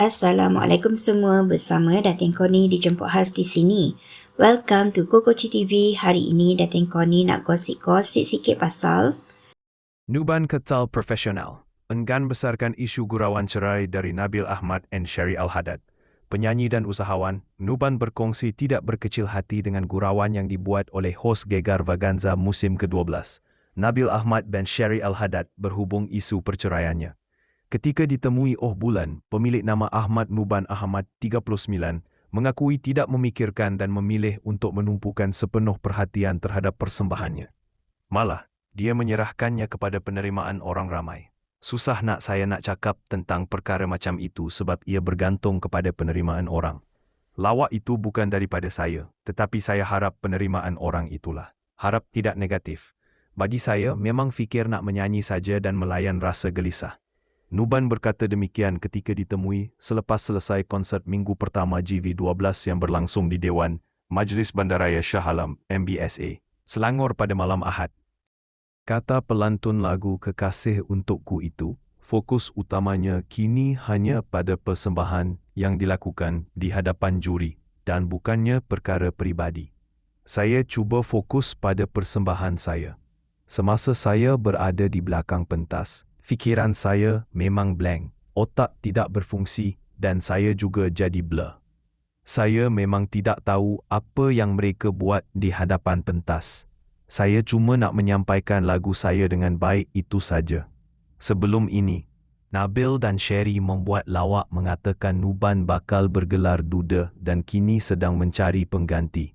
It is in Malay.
Assalamualaikum semua bersama Datin Koni dijemput khas di sini. Welcome to Kokoci TV. Hari ini Datin Koni nak gosip-gosip sikit pasal Nuban Ketal Profesional enggan besarkan isu gurauan cerai dari Nabil Ahmad and Sherry Al-Haddad. Penyanyi dan usahawan, Nuban berkongsi tidak berkecil hati dengan gurauan yang dibuat oleh hos Gegar Vaganza musim ke-12. Nabil Ahmad dan Sherry Al-Haddad berhubung isu perceraiannya. Ketika ditemui Oh Bulan, pemilik nama Ahmad Nuban Ahmad 39 mengakui tidak memikirkan dan memilih untuk menumpukan sepenuh perhatian terhadap persembahannya. Malah, dia menyerahkannya kepada penerimaan orang ramai. Susah nak saya nak cakap tentang perkara macam itu sebab ia bergantung kepada penerimaan orang. Lawak itu bukan daripada saya, tetapi saya harap penerimaan orang itulah. Harap tidak negatif. Bagi saya, memang fikir nak menyanyi saja dan melayan rasa gelisah. Nuban berkata demikian ketika ditemui selepas selesai konsert minggu pertama GV12 yang berlangsung di Dewan Majlis Bandaraya Shah Alam MBSA, Selangor pada malam Ahad. Kata pelantun lagu Kekasih Untukku itu, fokus utamanya kini hanya pada persembahan yang dilakukan di hadapan juri dan bukannya perkara peribadi. Saya cuba fokus pada persembahan saya. Semasa saya berada di belakang pentas, fikiran saya memang blank, otak tidak berfungsi dan saya juga jadi blur. Saya memang tidak tahu apa yang mereka buat di hadapan pentas. Saya cuma nak menyampaikan lagu saya dengan baik itu saja. Sebelum ini, Nabil dan Sherry membuat lawak mengatakan Nuban bakal bergelar duda dan kini sedang mencari pengganti.